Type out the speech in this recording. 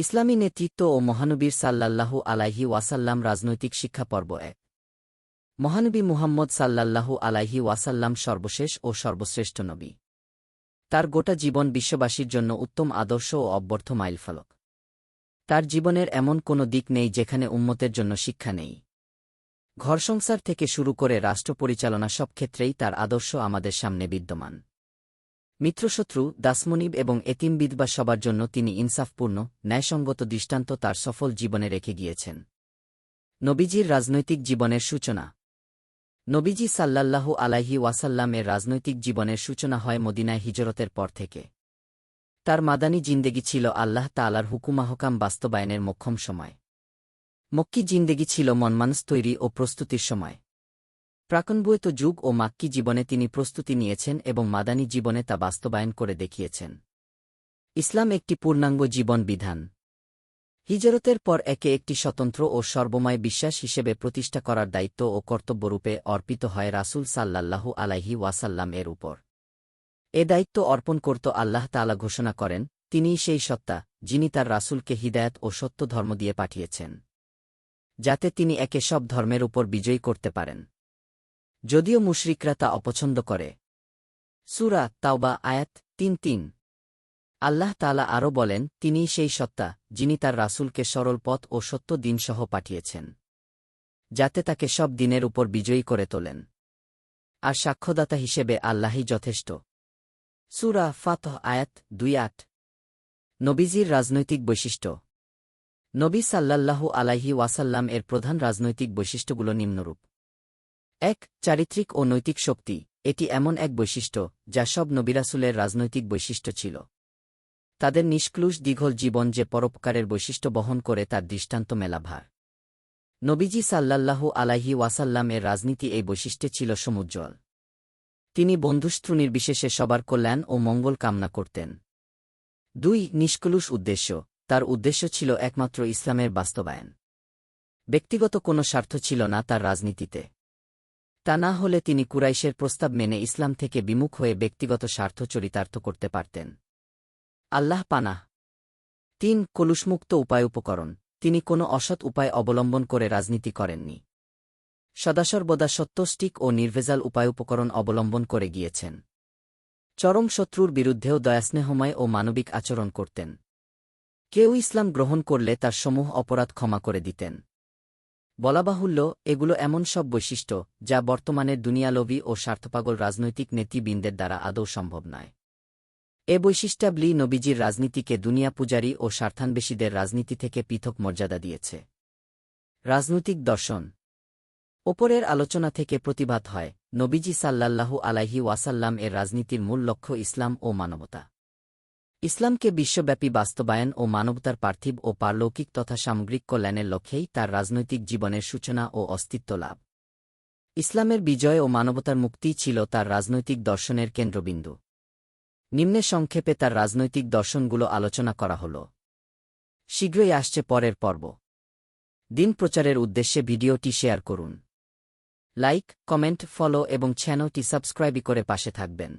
ইসলামী নেতৃত্ব ও মহানবীর সাল্লাল্লাহু আলাইহি ওয়াসাল্লাম রাজনৈতিক শিক্ষা পর্ব এক মহানবী মুহাম্মদ সাল্লাল্লাহু আলাইহি ওয়াসাল্লাম সর্বশেষ ও সর্বশ্রেষ্ঠ নবী। তার গোটা জীবন বিশ্ববাসীর জন্য উত্তম আদর্শ ও অব্যর্থ মাইলফলক। তার জীবনের এমন কোনো দিক নেই যেখানে উম্মতের জন্য শিক্ষা নেই। ঘর সংসার থেকে শুরু করে রাষ্ট্র পরিচালনা সব ক্ষেত্রেই তার আদর্শ আমাদের সামনে বিদ্যমান। মিত্রশত্রু, দাসমনিব এবং এতিম বিধবা সবার জন্য তিনি ইনসাফপূর্ণ, ন্যায়সঙ্গত দৃষ্টান্ত তার সফল জীবনে রেখে গিয়েছেন। নবীজির রাজনৈতিক জীবনের সূচনা। নবীজি সাল্লাল্লাহু আলাইহি ওয়াসাল্লামের রাজনৈতিক জীবনের সূচনা হয় মদিনায় হিজরতের পর থেকে। তার মাদানী জিন্দেগি ছিল আল্লাহ তালার হুকুমাহকাম বাস্তবায়নের মক্ষম সময়। মক্কি জিন্দেগি ছিল মনমানস তৈরি ও প্রস্তুতির সময়। প্রাকনবুয়েত যুগ ও মাক্কি জীবনে তিনি প্রস্তুতি নিয়েছেন এবং মাদানী জীবনে তা বাস্তবায়ন করে দেখিয়েছেন। ইসলাম একটি পূর্ণাঙ্গ জীবন বিধান। হিজরতের পর একে একটি স্বতন্ত্র ও সর্বময় বিশ্বাস হিসেবে প্রতিষ্ঠা করার দায়িত্ব ও কর্তব্যরূপে অর্পিত হয় রাসুল সাল্লাল্লাহু আলাইহি ওয়াসাল্লাম এর উপর। এ দায়িত্ব অর্পণ করত আল্লাহ তালা ঘোষণা করেন, তিনিই সেই সত্তা, যিনি তার রাসুলকে হিদায়ত ও সত্য ধর্ম দিয়ে পাঠিয়েছেন। যাতে তিনি একে সব ধর্মের উপর বিজয়ী করতে পারেন। যদিও মুশরিকরা তা অপছন্দ করে। সুরা তাওবা আয়াত তিন তিন। আল্লাহ তালা আরও বলেন, তিনিই সেই সত্তা, যিনি তার রাসুলকে সরল পথ ও সত্য দিনসহ পাঠিয়েছেন, যাতে তাকে সব দিনের উপর বিজয়ী করে তোলেন। আর সাক্ষ্যদাতা হিসেবে আল্লাহই যথেষ্ট। সুরা ফাতহ আয়াত দুই আট। নবীজির রাজনৈতিক বৈশিষ্ট্য। নবী সাল্লাল্লাহু আলাইহি ওয়াসাল্লাম এর প্রধান রাজনৈতিক বৈশিষ্ট্যগুলো নিম্নরূপ। এক চারিত্রিক ও নৈতিক শক্তি, এটি এমন এক বৈশিষ্ট্য যা সব নবিরাসুলের রাজনৈতিক বৈশিষ্ট্য ছিল। তাদের নিষ্ক্লুষ দীঘল জীবন যে পরোপকারের বৈশিষ্ট্য বহন করে তার দৃষ্টান্ত মেলাভার। নবীজি সাল্লাল্লাহু আলাইহি ওয়াসাল্লাম এর রাজনীতি এই বৈশিষ্ট্যে ছিল সমুজ্জ্বল। তিনি বন্ধুস্ত্রু নির্বিশেষে সবার কল্যাণ ও মঙ্গল কামনা করতেন। দুই নিষ্কলুষ উদ্দেশ্য, তার উদ্দেশ্য ছিল একমাত্র ইসলামের বাস্তবায়ন। ব্যক্তিগত কোনো স্বার্থ ছিল না তার রাজনীতিতে। তা না হলে তিনি কুরাইশের প্রস্তাব মেনে ইসলাম থেকে বিমুখ হয়ে ব্যক্তিগত স্বার্থ চরিতার্থ করতে পারতেন। আল্লাহ পানাহ। তিন, কলুষমুক্ত উপায় উপকরণ। তিনি কোনো অসৎ উপায় অবলম্বন করে রাজনীতি করেননি। সদাসর্বদা সত্যষ্টিক ও নির্ভেজাল উপায় উপকরণ অবলম্বন করে গিয়েছেন। চরম শত্রুর বিরুদ্ধেও দয়াস্নেহময় ও মানবিক আচরণ করতেন। কেউ ইসলাম গ্রহণ করলে তার সমূহ অপরাধ ক্ষমা করে দিতেন। বলাবাহুল্য এগুলো এমন সব বৈশিষ্ট্য, যা বর্তমানের দুনিয়ালবী ও স্বার্থপাগল রাজনৈতিক নেতৃবৃন্দের দ্বারা আদৌ সম্ভব নয়। এ বৈশিষ্ট্যাবলী নবীজির রাজনীতিকে দুনিয়া পূজারী ও স্বার্থান্বেষীদের রাজনীতি থেকে পৃথক মর্যাদা দিয়েছে। রাজনৈতিক দর্শন। ওপরের আলোচনা থেকে প্রতিবাদ হয়, নবীজি সাল্লাল্লাহু আলাইহি ওয়াসাল্লাম এর রাজনীতির মূল লক্ষ্য ইসলাম ও মানবতা। ইসলামকে বিশ্বব্যাপী বাস্তবায়ন ও মানবতার পার্থিব ও পারলৌকিক তথা সামগ্রিক কল্যাণের লক্ষ্যেই তার রাজনৈতিক জীবনের সূচনা ও অস্তিত্ব লাভ। ইসলামের বিজয় ও মানবতার মুক্তিই ছিল তার রাজনৈতিক দর্শনের কেন্দ্রবিন্দু। নিম্নে সংক্ষেপে তার রাজনৈতিক দর্শনগুলো আলোচনা করা হল। শীঘ্রই আসছে পরের পর্ব। দিন প্রচারের উদ্দেশ্যে ভিডিওটি শেয়ার করুন। লাইক, কমেন্ট, ফলো এবং চ্যানেলটি সাবস্ক্রাইবই করে পাশে থাকবেন।